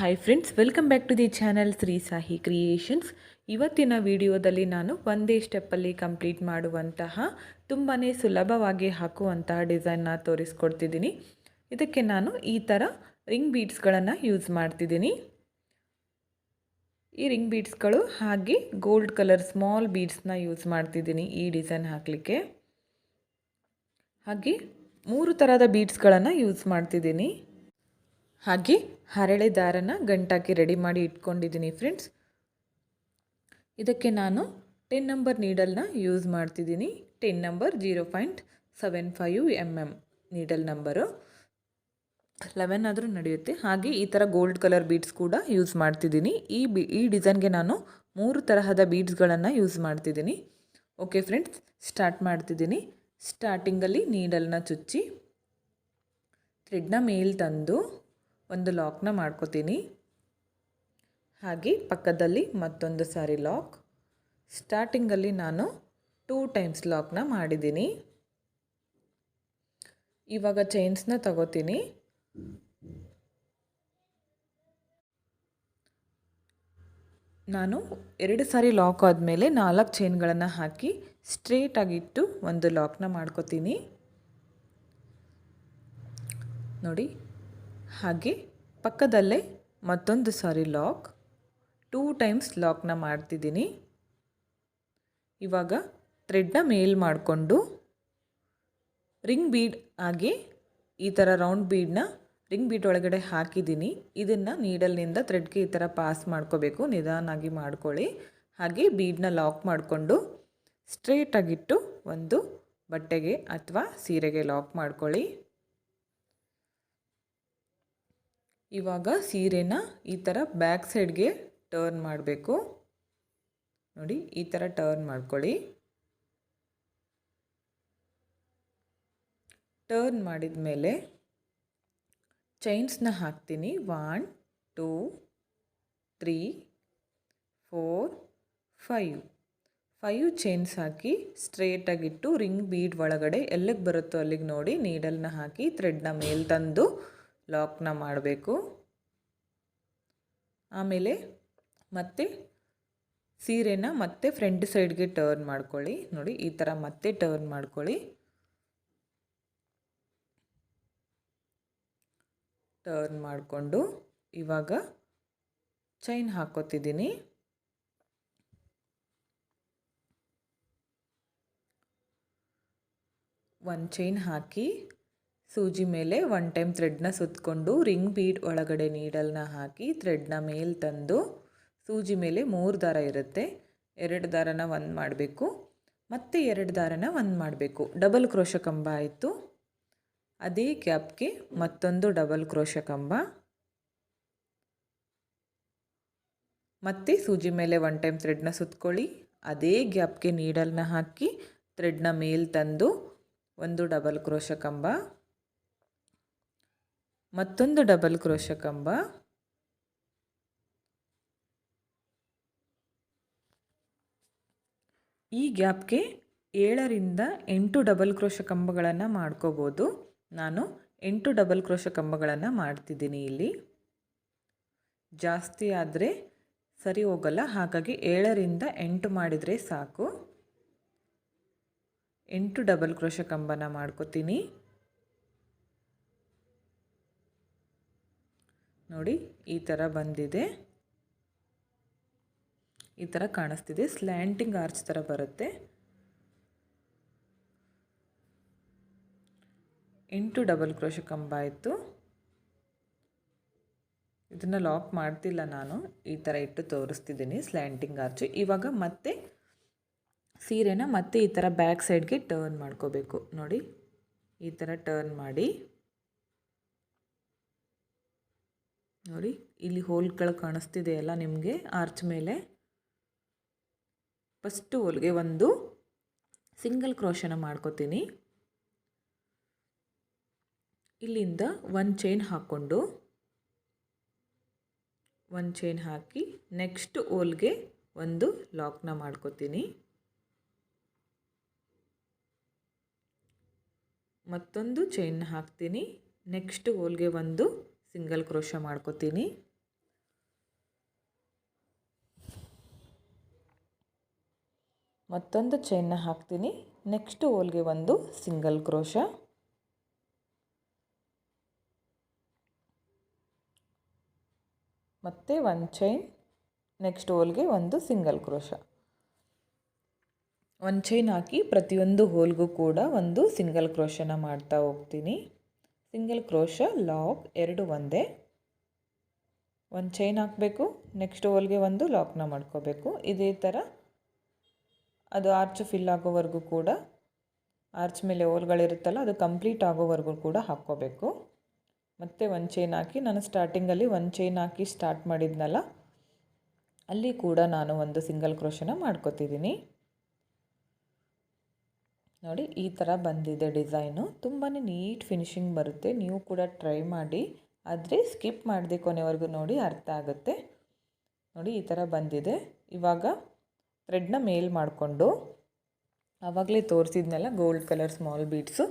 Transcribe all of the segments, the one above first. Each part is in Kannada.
Hi friends welcome back to the channel Shri Sahi creations ಇವತ್ತಿನ ವಿಡಿಯೋದಲ್ಲಿ ನಾನು ಒಂದೇ ಸ್ಟೆಪ್ಪಲ್ಲಿ ಕಂಪ್ಲೀಟ್ ಮಾಡುವಂತಹ ತುಂಬಾ ಸುಲಭವಾಗಿ ಹಾಕುವಂತಹ ಡಿಸೈನ್ನ ತೋರಿಸ್ಕೊಡ್ತಿದ್ದೀನಿ. ಇದಕ್ಕೆ ನಾನು ಈ ಥರ ರಿಂಗ್ ಬೀಡ್ಸ್ಗಳನ್ನು ಯೂಸ್ ಮಾಡ್ತಿದ್ದೀನಿ. ಈ ರಿಂಗ್ ಬೀಡ್ಸ್ಗಳು ಹಾಗೆ ಗೋಲ್ಡ್ ಕಲರ್ ಸ್ಮಾಲ್ ಬೀಡ್ಸ್ನ ಯೂಸ್ ಮಾಡ್ತಿದ್ದೀನಿ ಈ ಡಿಸೈನ್ ಹಾಕಲಿಕ್ಕೆ. ಹಾಗೆ ಮೂರು ಥರದ ಬೀಡ್ಸ್ಗಳನ್ನು ಯೂಸ್ ಮಾಡ್ತಿದ್ದೀನಿ. ಹಾಗೆ ಹರಳೆ ದಾರನ ಗಂಟಾಕಿ ರೆಡಿ ಮಾಡಿ ಇಟ್ಕೊಂಡಿದ್ದೀನಿ ಫ್ರೆಂಡ್ಸ್ ಇದಕ್ಕೆ ನಾನು ಟೆನ್ ನಂಬರ್ ನೀಡಲ್ನ ಯೂಸ್ ಮಾಡ್ತಿದ್ದೀನಿ. Ten number zero point seven five M M needle number eleven ಆದರೂ ನಡೆಯುತ್ತೆ. ಹಾಗೆ ಈ ಥರ ಗೋಲ್ಡ್ ಕಲರ್ ಬೀಡ್ಸ್ ಕೂಡ ಯೂಸ್ ಮಾಡ್ತಿದ್ದೀನಿ. ಈ ಬಿ, ಈ ಡಿಸೈನ್ಗೆ ನಾನು ಮೂರು ತರಹದ ಬೀಡ್ಸ್ಗಳನ್ನು ಯೂಸ್ ಮಾಡ್ತಿದ್ದೀನಿ. ಓಕೆ ಫ್ರೆಂಡ್ಸ್ ಸ್ಟಾರ್ಟ್ ಮಾಡ್ತಿದ್ದೀನಿ. ಸ್ಟಾರ್ಟಿಂಗಲ್ಲಿ ನೀಡಲ್ನ ಚುಚ್ಚಿ ಥ್ರೆಡ್ನ ಮೇಲ್ ತಂದು ಒಂದು ಲಾಕ್ನ ಮಾಡ್ಕೋತೀನಿ. ಹಾಗೆ ಪಕ್ಕದಲ್ಲಿ ಮತ್ತೊಂದು ಸಾರಿ ಲಾಕ್ ಸ್ಟಾರ್ಟಿಂಗಲ್ಲಿ ನಾನು ಟೂ ಟೈಮ್ಸ್ ಲಾಕ್ನ ಮಾಡಿದ್ದೀನಿ. ಇವಾಗ ಚೈನ್ಸ್ನ ತಗೋತೀನಿ. ನಾನು ಎರಡು ಸಾರಿ ಲಾಕ್ ಆದಮೇಲೆ ನಾಲ್ಕು ಚೈನ್ಗಳನ್ನು ಹಾಕಿ ಸ್ಟ್ರೇಟಾಗಿಟ್ಟು ಒಂದು ಲಾಕ್ನ ಮಾಡ್ಕೋತೀನಿ. ನೋಡಿ ಹಾಗೆ ಪಕ್ಕದಲ್ಲೇ ಮತ್ತೊಂದು ಸಾರಿ ಲಾಕ್. ಟೂ ಟೈಮ್ಸ್ ಲಾಕ್ನ ಮಾಡ್ತಿದ್ದೀನಿ. ಇವಾಗ ಥ್ರೆಡ್ನ ಮೇಲ್ ಮಾಡಿಕೊಂಡು ರಿಂಗ್ ಬೀಡ್ ಆಗಿ ಈ ಥರ ರೌಂಡ್ ಬೀಡನ್ನ ರಿಂಗ್ ಬೀಡ್ ಒಳಗಡೆ ಹಾಕಿದ್ದೀನಿ. ಇದನ್ನು ನೀಡಲ್ನಿಂದ ಥ್ರೆಡ್ಗೆ ಈ ಥರ ಪಾಸ್ ಮಾಡ್ಕೋಬೇಕು. ನಿಧಾನಾಗಿ ಮಾಡ್ಕೊಳ್ಳಿ. ಹಾಗೆ ಬೀಡನ್ನ ಲಾಕ್ ಮಾಡಿಕೊಂಡು ಸ್ಟ್ರೇಟಾಗಿಟ್ಟು ಒಂದು ಬಟ್ಟೆಗೆ ಅಥವಾ ಸೀರೆಗೆ ಲಾಕ್ ಮಾಡ್ಕೊಳ್ಳಿ. ಇವಾಗ ಸೀರೆನ ಈ ಥರ ಬ್ಯಾಕ್ ಸೈಡ್ಗೆ ಟರ್ನ್ ಮಾಡಬೇಕು. ನೋಡಿ, ಈ ಥರ ಟರ್ನ್ ಮಾಡ್ಕೊಳ್ಳಿ. ಟರ್ನ್ ಮಾಡಿದ ಮೇಲೆ ಚೈನ್ಸ್ನ ಹಾಕ್ತೀನಿ. One two three four five five chains ಹಾಕಿ ಸ್ಟ್ರೇಟಾಗಿಟ್ಟು ರಿಂಗ್ ಬೀಡ್ ಒಳಗಡೆ ಎಲ್ಲಿಗೆ ಬರುತ್ತೋ ಅಲ್ಲಿಗೆ ನೋಡಿ ನೀಡಲ್ನ ಹಾಕಿ ಥ್ರೆಡ್ನ ಮೇಲೆ ತಂದು ಲಾಕ್ನ ಮಾಡಬೇಕು. ಆಮೇಲೆ ಮತ್ತೆ ಸೀರೆನ ಮತ್ತೆ ಫ್ರಂಟ್ ಸೈಡ್ಗೆ ಟರ್ನ್ ಮಾಡ್ಕೊಳ್ಳಿ. ನೋಡಿ, ಈ ಥರ ಮತ್ತೆ ಟರ್ನ್ ಮಾಡ್ಕೊಳ್ಳಿ. ಟರ್ನ್ ಮಾಡಿಕೊಂಡು ಇವಾಗ ಚೈನ್ ಹಾಕೋತಿದ್ದೀನಿ. ಒಂದು ಚೈನ್ ಹಾಕಿ ಸೂಜಿ ಮೇಲೆ ಒನ್ ಟೈಮ್ ಥ್ರೆಡ್ನ ಸುತ್ತಕೊಂಡು ರಿಂಗ್ ಬೀಡ್ ಒಳಗಡೆ ನೀಡಲ್ನ ಹಾಕಿ ಥ್ರೆಡ್ನ ಮೇಲೆ ತಂದು ಸೂಜಿ ಮೇಲೆ ಮೂರು ದಾರ ಇರುತ್ತೆ. ಎರಡು ದಾರನ ಒಂದು ಮಾಡಬೇಕು. ಮತ್ತು ಎರಡು ದಾರನ ಒಂದು ಮಾಡಬೇಕು. ಡಬಲ್ ಕ್ರೋಶ ಕಂಬ ಆಯಿತು. ಅದೇ ಗ್ಯಾಪ್ಗೆ ಮತ್ತೊಂದು ಡಬಲ್ ಕ್ರೋಶ ಕಂಬ. ಮತ್ತೆ ಸೂಜಿ ಮೇಲೆ ಒನ್ ಟೈಮ್ ಥ್ರೆಡ್ನ ಸುತ್ಕೊಳ್ಳಿ. ಅದೇ ಗ್ಯಾಪ್ಗೆ ನೀಡಲ್ನ ಹಾಕಿ ಥ್ರೆಡ್ನ ಮೇಲೆ ತಂದು ಒಂದು ಡಬಲ್ ಕ್ರೋಶ ಕಂಬ. ಮತ್ತೊಂದು ಡಬಲ್ ಕ್ರೋಶ ಕಂಬ ಈ ಗ್ಯಾಪ್ಗೆ ಏಳರಿಂದ ಎಂಟು ಡಬಲ್ ಕ್ರೋಶ ಕಂಬಗಳನ್ನು ಮಾಡ್ಕೋಬೋದು. ನಾನು ಎಂಟು ಡಬಲ್ ಕ್ರೋಶ ಕಂಬಗಳನ್ನು ಮಾಡ್ತಿದ್ದೀನಿ ಇಲ್ಲಿ. ಜಾಸ್ತಿ ಆದರೆ ಸರಿ ಹೋಗಲ್ಲ, ಹಾಗಾಗಿ ಏಳರಿಂದ ಎಂಟು ಮಾಡಿದರೆ ಸಾಕು. ಎಂಟು ಡಬಲ್ ಕ್ರೋಶ ಕಂಬನ ಮಾಡ್ಕೋತೀನಿ. ನೋಡಿ, ಈ ಥರ ಬಂದಿದೆ. ಈ ಥರ ಕಾಣಿಸ್ತಿದೆ. ಸ್ಲ್ಯಾಂಟಿಂಗ್ ಆರ್ಚ್ ಥರ ಬರುತ್ತೆ. ಎಂಟು ಡಬಲ್ ಕ್ರೋಶ ಕಂಬ ಆಯಿತು. ಇದನ್ನು ಲಾಕ್ ಮಾಡ್ತಿಲ್ಲ ನಾನು. ಈ ಥರ ಇಟ್ಟು ತೋರಿಸ್ತಿದ್ದೀನಿ ಸ್ಲ್ಯಾಂಟಿಂಗ್ ಆರ್ಚು ಇವಾಗ ಮತ್ತೆ ಸೀರೆನ ಮತ್ತೆ ಈ ಥರ ಬ್ಯಾಕ್ ಸೈಡ್ಗೆ ಟರ್ನ್ ಮಾಡ್ಕೋಬೇಕು. ನೋಡಿ, ಈ ಥರ ಟರ್ನ್ ಮಾಡಿ. ನೋಡಿ, ಇಲ್ಲಿ ಹೋಲ್ಗಳು ಕಾಣಿಸ್ತಿದೆಯಲ್ಲ ನಿಮಗೆ, ಆರ್ಚ್ ಮೇಲೆ. ಫಸ್ಟ್ ಹೋಲ್ಗೆ ಒಂದು ಸಿಂಗಲ್ ಕ್ರೋಶನ ಮಾಡ್ಕೋತೀನಿ. ಇಲ್ಲಿಂದ ಒಂದು ಚೈನ್ ಹಾಕ್ಕೊಂಡು ಒಂದು ಚೈನ್ ಹಾಕಿ ನೆಕ್ಸ್ಟ್ ಹೋಲ್ಗೆ ಒಂದು ಲಾಕ್ನ ಮಾಡ್ಕೋತೀನಿ. ಮತ್ತೊಂದು ಚೈನ್ ಹಾಕ್ತೀನಿ. ನೆಕ್ಸ್ಟ್ ಹೋಲ್ಗೆ ಒಂದು ಸಿಂಗಲ್ ಕ್ರೋಶ ಮಾಡ್ಕೋತೀನಿ. ಮತ್ತೊಂದು ಚೈನ್ನ ಹಾಕ್ತೀನಿ. ನೆಕ್ಸ್ಟ್ ಹೋಲ್ಗೆ ಒಂದು ಸಿಂಗಲ್ ಕ್ರೋಶ. ಮತ್ತೆ ಒಂದು ಚೈನ್ ನೆಕ್ಸ್ಟ್ ಹೋಲ್ಗೆ ಒಂದು ಸಿಂಗಲ್ ಕ್ರೋಶ. ಒಂದು ಚೈನ್ ಹಾಕಿ ಪ್ರತಿಯೊಂದು ಹೋಲ್ಗೂ ಕೂಡ ಒಂದು ಸಿಂಗಲ್ ಕ್ರೋಶನ ಮಾಡ್ತಾ ಹೋಗ್ತೀನಿ. ಸಿಂಗಲ್ ಕ್ರೋಶ, ಲಾಕ್ ಎರಡು ಒಂದೇ. ಒಂದು ಚೈನ್ ಹಾಕಬೇಕು, ನೆಕ್ಸ್ಟ್ ಹೋಲ್ಗೆ ಒಂದು ಲಾಕ್ನ ಮಾಡ್ಕೋಬೇಕು. ಇದೇ ಥರ ಅದು ಆರ್ಚ್ ಫಿಲ್ ಆಗೋವರೆಗೂ ಕೂಡ, ಆರ್ಚ್ ಮೇಲೆ ಹೋಲ್ಗಳಿರುತ್ತಲ್ಲ, ಅದು ಕಂಪ್ಲೀಟ್ ಆಗೋವರೆಗೂ ಕೂಡ ಹಾಕ್ಕೋಬೇಕು. ಮತ್ತು ಒಂದು ಚೈನ್ ಹಾಕಿ, ನಾನು ಸ್ಟಾರ್ಟಿಂಗಲ್ಲಿ ಒಂದು ಚೈನ್ ಹಾಕಿ ಸ್ಟಾರ್ಟ್ ಮಾಡಿದ್ನಲ್ಲ, ಅಲ್ಲಿ ಕೂಡ ನಾನು ಒಂದು ಸಿಂಗಲ್ ಕ್ರೋಶನ ಮಾಡ್ಕೋತಿದ್ದೀನಿ. ನೋಡಿ, ಈ ಥರ ಬಂದಿದೆ ಡಿಸೈನು. ತುಂಬಾ ನೀಟ್ ಫಿನಿಶಿಂಗ್ ಬರುತ್ತೆ. ನೀವು ಕೂಡ ಟ್ರೈ ಮಾಡಿ. ಆದರೆ ಸ್ಕಿಪ್ ಮಾಡಿದೆ ಕೊನೆವರೆಗೂ ನೋಡಿ, ಅರ್ಥ ಆಗುತ್ತೆ. ನೋಡಿ, ಈ ಥರ ಬಂದಿದೆ. ಇವಾಗ ಥ್ರೆಡ್ನ ಮೇಲ್ ಮಾಡಿಕೊಂಡು, ಆವಾಗಲೇ ತೋರಿಸಿದ್ನೆಲ್ಲ, ಗೋಲ್ಡ್ ಕಲರ್ ಸ್ಮಾಲ್ ಬೀಡ್ಸು.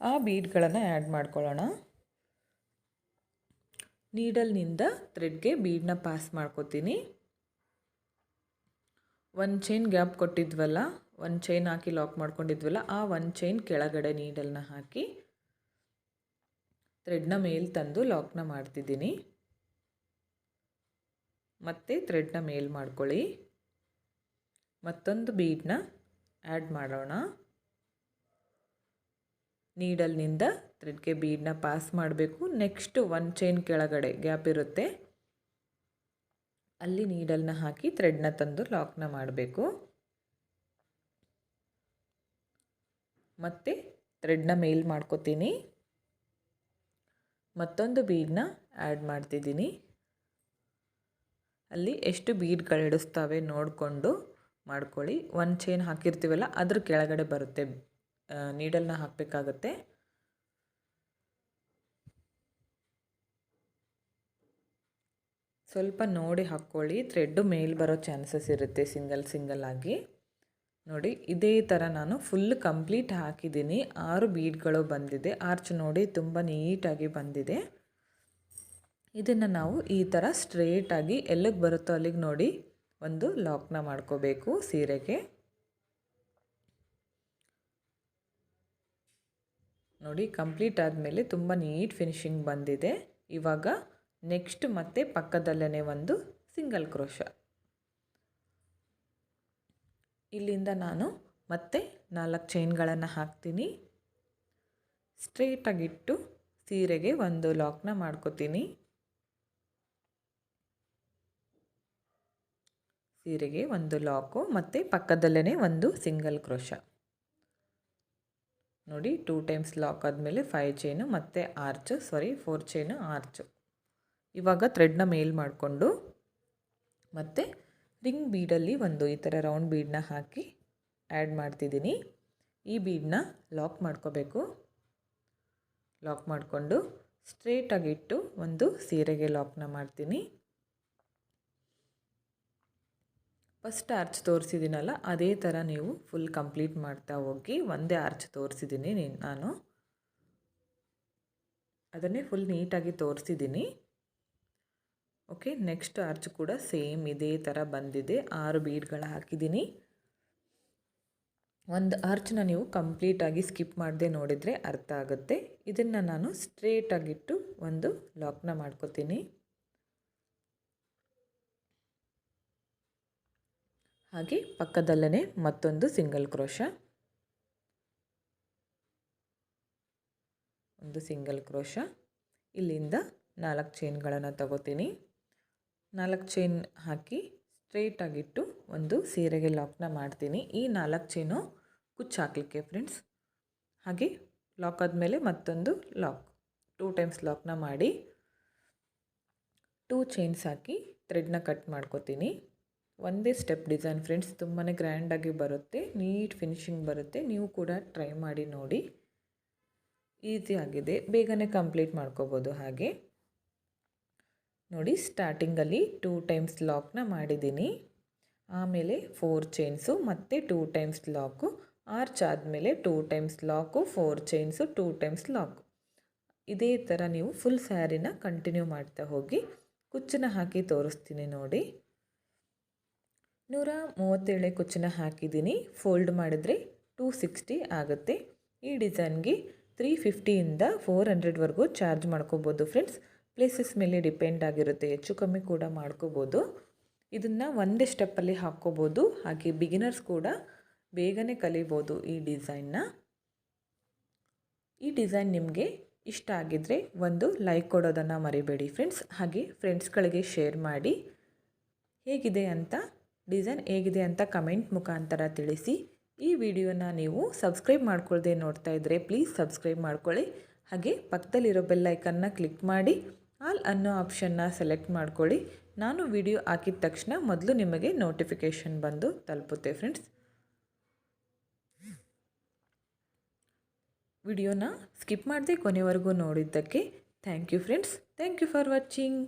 ಆ ಬೀಡ್ಗಳನ್ನು ಆ್ಯಡ್ ಮಾಡ್ಕೊಳ್ಳೋಣ. ನೀಡಲ್ನಿಂದ ಥ್ರೆಡ್ಗೆ ಬೀಡನ್ನ ಪಾಸ್ ಮಾಡ್ಕೋತೀನಿ. ಒಂದು ಚೈನ್ ಗ್ಯಾಪ್ ಕೊಟ್ಟಿದ್ವಲ್ಲ ಒಂದು ಚೈನ್ ಹಾಕಿ ಲಾಕ್ ಮಾಡ್ಕೊಂಡಿದ್ವಲ್ಲ, ಆ ಒಂದು ಚೈನ್ ಕೆಳಗಡೆ ನೀಡಲ್ನ ಹಾಕಿ ಥ್ರೆಡ್ನ ಮೇಲ್ ತಂದು ಲಾಕ್ನ ಮಾಡ್ತಿದ್ದೀನಿ. ಮತ್ತು ಥ್ರೆಡ್ನ ಮೇಲ್ ಮಾಡ್ಕೊಳ್ಳಿ. ಮತ್ತೊಂದು ಬೀಡನ್ನ ಆ್ಯಡ್ ಮಾಡೋಣ. ನೀಡಲ್ನಿಂದ ಥ್ರೆಡ್ಗೆ ಬೀಡನ್ನ ಪಾಸ್ ಮಾಡಬೇಕು. ನೆಕ್ಸ್ಟ್ ಒನ್ ಚೈನ್ ಕೆಳಗಡೆ ಗ್ಯಾಪ್ ಇರುತ್ತೆ. ಅಲ್ಲಿ ನೀಡಲ್ನ ಹಾಕಿ ಥ್ರೆಡ್ನ ತಂದು ಲಾಕ್ನ ಮಾಡಬೇಕು. ಮತ್ತು ಥ್ರೆಡ್ನ ಮೇಲ್ ಮಾಡ್ಕೋತೀನಿ. ಮತ್ತೊಂದು ಬೀಡನ್ನ ಆ್ಯಡ್ ಮಾಡ್ತಿದ್ದೀನಿ. ಅಲ್ಲಿ ಎಷ್ಟು ಬೀಡ್ಗಳು ಇಡಿಸ್ತವೆ ನೋಡಿಕೊಂಡು ಮಾಡ್ಕೊಳ್ಳಿ. ಒಂದು ಚೈನ್ ಹಾಕಿರ್ತೀವಲ್ಲ, ಅದ್ರ ಕೆಳಗಡೆ ಬರುತ್ತೆ ನೀಡಲ್ನ ಹಾಕಬೇಕಾಗತ್ತೆ. ಸ್ವಲ್ಪ ನೋಡಿ ಹಾಕ್ಕೊಳ್ಳಿ. ಥ್ರೆಡ್ಡು ಮೇಲ್ ಬರೋ ಚಾನ್ಸಸ್ ಇರುತ್ತೆ ಸಿಂಗಲ್ ಸಿಂಗಲ್ ಆಗಿ. ನೋಡಿ, ಇದೇ ಥರ ನಾನು ಫುಲ್ ಕಂಪ್ಲೀಟ್ ಹಾಕಿದ್ದೀನಿ. ಆರು ಬೀಡ್ಗಳು ಬಂದಿದೆ. ಆರ್ಚ್ ನೋಡಿ ತುಂಬ ನೀಟಾಗಿ ಬಂದಿದೆ. ಇದನ್ನು ನಾವು ಈ ಥರ ಸ್ಟ್ರೇಟಾಗಿ ಎಲ್ಲಿಗೆ ಬರುತ್ತೋ ಅಲ್ಲಿಗೆ ನೋಡಿ ಒಂದು ಲಾಕ್ನ ಮಾಡ್ಕೋಬೇಕು ಸೀರೆಗೆ. ನೋಡಿ ಕಂಪ್ಲೀಟ್ ಆದಮೇಲೆ ತುಂಬ ನೀಟ್ ಫಿನಿಶಿಂಗ್ ಬಂದಿದೆ. ಇವಾಗ ನೆಕ್ಸ್ಟ್ ಮತ್ತೆ ಪಕ್ಕದಲ್ಲೇ ಒಂದು ಸಿಂಗಲ್ ಕ್ರೋಶ ಇಲ್ಲಿಂದ ನಾನು ಮತ್ತೆ ನಾಲ್ಕು ಚೈನ್ಗಳನ್ನು ಹಾಕ್ತೀನಿ. ಸ್ಟ್ರೇಟಾಗಿಟ್ಟು ಸೀರೆಗೆ ಒಂದು ಲಾಕ್ನ ಮಾಡ್ಕೋತೀನಿ. ಸೀರೆಗೆ ಒಂದು ಲಾಕು ಮತ್ತು ಪಕ್ಕದಲ್ಲೇ ಒಂದು ಸಿಂಗಲ್ ಕ್ರೋಶ. ನೋಡಿ, ಟೂ ಟೈಮ್ಸ್ ಲಾಕ್ ಆದಮೇಲೆ ಫೈವ್ ಚೈನು ಮತ್ತು arch, sorry, four chain arch. ಇವಾಗ ಥ್ರೆಡ್ನ ಮೇಲ್ ಮಾಡಿಕೊಂಡು ಮತ್ತು ರಿಂಗ್ ಬೀಡಲ್ಲಿ ಒಂದು ಈ ಥರ ರೌಂಡ್ ಬೀಡನ್ನ ಹಾಕಿ ಆ್ಯಡ್ ಮಾಡ್ತಿದ್ದೀನಿ. ಈ ಬೀಡನ್ನ ಲಾಕ್ ಮಾಡ್ಕೋಬೇಕು. ಲಾಕ್ ಮಾಡಿಕೊಂಡು ಸ್ಟ್ರೇಟಾಗಿಟ್ಟು ಒಂದು ಸೀರೆಗೆ ಲಾಕ್ನ ಮಾಡ್ತೀನಿ. ಫಸ್ಟ್ ಆರ್ಚ್ ತೋರಿಸಿದ್ದೀನಲ್ಲ, ಅದೇ ಥರ ನೀವು ಫುಲ್ ಕಂಪ್ಲೀಟ್ ಮಾಡ್ತಾ ಹೋಗಿ ಒಂದೇ ಆರ್ಚ್ ತೋರಿಸಿದ್ದೀನಿ ನಾನು. ಅದನ್ನೇ ಫುಲ್ ನೀಟಾಗಿ ತೋರಿಸಿದ್ದೀನಿ. ಓಕೆ ನೆಕ್ಸ್ಟ್ ಆರ್ಚ್ ಕೂಡ ಸೇಮ್ ಇದೇ ಥರ ಬಂದಿದೆ. ಆರು ಬೀಡ್ಗಳು ಹಾಕಿದ್ದೀನಿ ಒಂದು ಆರ್ಚ್ನ ನೀವು ಕಂಪ್ಲೀಟಾಗಿ ಸ್ಕಿಪ್ ಮಾಡದೆ ನೋಡಿದರೆ ಅರ್ಥ ಆಗುತ್ತೆ. ಇದನ್ನು ನಾನು ಸ್ಟ್ರೇಟಾಗಿಟ್ಟು ಒಂದು ಲಾಕ್ನ ಮಾಡ್ಕೋತೀನಿ. ಹಾಗೆ ಪಕ್ಕದಲ್ಲೇ ಮತ್ತೊಂದು ಸಿಂಗಲ್ ಕ್ರೋಶ ಒಂದು ಸಿಂಗಲ್ ಕ್ರೋಶ ಇಲ್ಲಿಂದ ನಾಲ್ಕು ಚೈನ್ಗಳನ್ನು ತಗೋತೀನಿ. ನಾಲ್ಕು ಚೈನ್ ಹಾಕಿ ಸ್ಟ್ರೇಟಾಗಿಟ್ಟು ಒಂದು ಸೀರೆಗೆ ಲಾಕ್ನ ಮಾಡ್ತೀನಿ. ಈ ನಾಲ್ಕು ಚೈನು ಕುಚ್ಚು ಹಾಕಲಿಕ್ಕೆ ಫ್ರೆಂಡ್ಸ್ ಹಾಗೆ ಲಾಕ್ ಆದಮೇಲೆ ಮತ್ತೊಂದು ಲಾಕ್ ಟೂ ಟೈಮ್ಸ್ ಲಾಕ್ನ ಮಾಡಿ ಟೂ ಚೈನ್ಸ್ ಹಾಕಿ ಥ್ರೆಡ್ನ ಕಟ್ ಮಾಡ್ಕೋತೀನಿ. ಒಂದೇ ಸ್ಟೆಪ್ ಡಿಸೈನ್ ಫ್ರೆಂಡ್ಸ್ ತುಂಬಾ ಗ್ರ್ಯಾಂಡಾಗಿ ಬರುತ್ತೆ. ನೀಟ್ ಫಿನಿಶಿಂಗ್ ಬರುತ್ತೆ. ನೀವು ಕೂಡ ಟ್ರೈ ಮಾಡಿ ನೋಡಿ. ಈಸಿ ಆಗಿದೆ. ಬೇಗನೆ ಕಂಪ್ಲೀಟ್ ಮಾಡ್ಕೋಬೋದು ಹಾಗೆ. ನೋಡಿ ಸ್ಟಾರ್ಟಿಂಗಲ್ಲಿ ಟೂ ಟೈಮ್ಸ್ ಲಾಕ್ನ ಮಾಡಿದ್ದೀನಿ. ಆಮೇಲೆ ಫೋರ್ ಚೈನ್ಸು ಮತ್ತು ಟೂ ಟೈಮ್ಸ್ ಲಾಕು ಆರ್ಚ್ ಆದಮೇಲೆ two times lock four chains two times lock ಇದೇ ಥರ ನೀವು ಫುಲ್ ಸ್ಯಾರಿನ ಕಂಟಿನ್ಯೂ ಮಾಡ್ತಾ ಹೋಗಿ ಕುಚ್ಚನ್ನ ಹಾಕಿ ತೋರಿಸ್ತೀನಿ ನೋಡಿ. ನೂರ ಮೂವತ್ತೇಳೆ ಕುಚ್ಚನ್ನ ಹಾಕಿದ್ದೀನಿ. ಫೋಲ್ಡ್ ಮಾಡಿದ್ರೆ ಟೂ ಸಿಕ್ಸ್ಟಿ ಆಗುತ್ತೆ. ಈ ಡಿಸೈನ್ಗೆ ತ್ರೀ ಫಿಫ್ಟಿಯಿಂದ ಫೋರ್ ಹಂಡ್ರೆಡ್ವರೆಗೂ ಚಾರ್ಜ್ ಮಾಡ್ಕೋಬೋದು ಫ್ರೆಂಡ್ಸ್ ಪ್ಲೇಸಸ್ ಮೇಲೆ ಡಿಪೆಂಡ್ ಆಗಿರುತ್ತೆ, ಹೆಚ್ಚು ಕಮ್ಮಿ ಕೂಡ ಮಾಡ್ಕೋಬೋದು. ಇದನ್ನು ಒಂದೇ ಸ್ಟೆಪ್ಪಲ್ಲಿ ಹಾಕ್ಕೋಬೋದು. ಹಾಗೆ ಬಿಗಿನರ್ಸ್ ಕೂಡ ಬೇಗನೆ ಕಲಿಬೋದು ಈ ಡಿಸೈನ್ನ ಈ ಡಿಸೈನ್ ನಿಮಗೆ ಇಷ್ಟ ಆಗಿದ್ದರೆ ಒಂದು ಲೈಕ್ ಕೊಡೋದನ್ನು ಮರಿಬೇಡಿ ಫ್ರೆಂಡ್ಸ್ ಹಾಗೆ ಫ್ರೆಂಡ್ಸ್ಗಳಿಗೆ ಶೇರ್ ಮಾಡಿ. ಹೇಗಿದೆ ಅಂತ ಡಿಸೈನ್ ಹೇಗಿದೆ ಅಂತ ಕಮೆಂಟ್ ಮುಖಾಂತರ ತಿಳಿಸಿ. ಈ ವಿಡಿಯೋನ ನೀವು ಸಬ್ಸ್ಕ್ರೈಬ್ ಮಾಡ್ಕೊಳ್ದೆ ನೋಡ್ತಾ ಇದ್ದರೆ ಪ್ಲೀಸ್ ಸಬ್ಸ್ಕ್ರೈಬ್ ಮಾಡ್ಕೊಳ್ಳಿ. ಹಾಗೆ ಪಕ್ಕದಲ್ಲಿರೋ ಬೆಲ್ಲೈಕನ್ನ ಕ್ಲಿಕ್ ಮಾಡಿ. ಆಲ್ ಅನ್ನೋ ಆಪ್ಷನ್ನ ಸೆಲೆಕ್ಟ್ ಮಾಡ್ಕೊಳ್ಳಿ. ನಾನು ವಿಡಿಯೋ ಹಾಕಿದ ತಕ್ಷಣ ಮೊದಲು ನಿಮಗೆ ನೋಟಿಫಿಕೇಷನ್ ಬಂದು ತಲುಪುತ್ತೆ ಫ್ರೆಂಡ್ಸ್. ವಿಡಿಯೋನ ಸ್ಕಿಪ್ ಮಾಡದೆ ಕೊನೆವರೆಗೂ ನೋಡಿದ್ದಕ್ಕೆ thank you friends. Thank you for watching.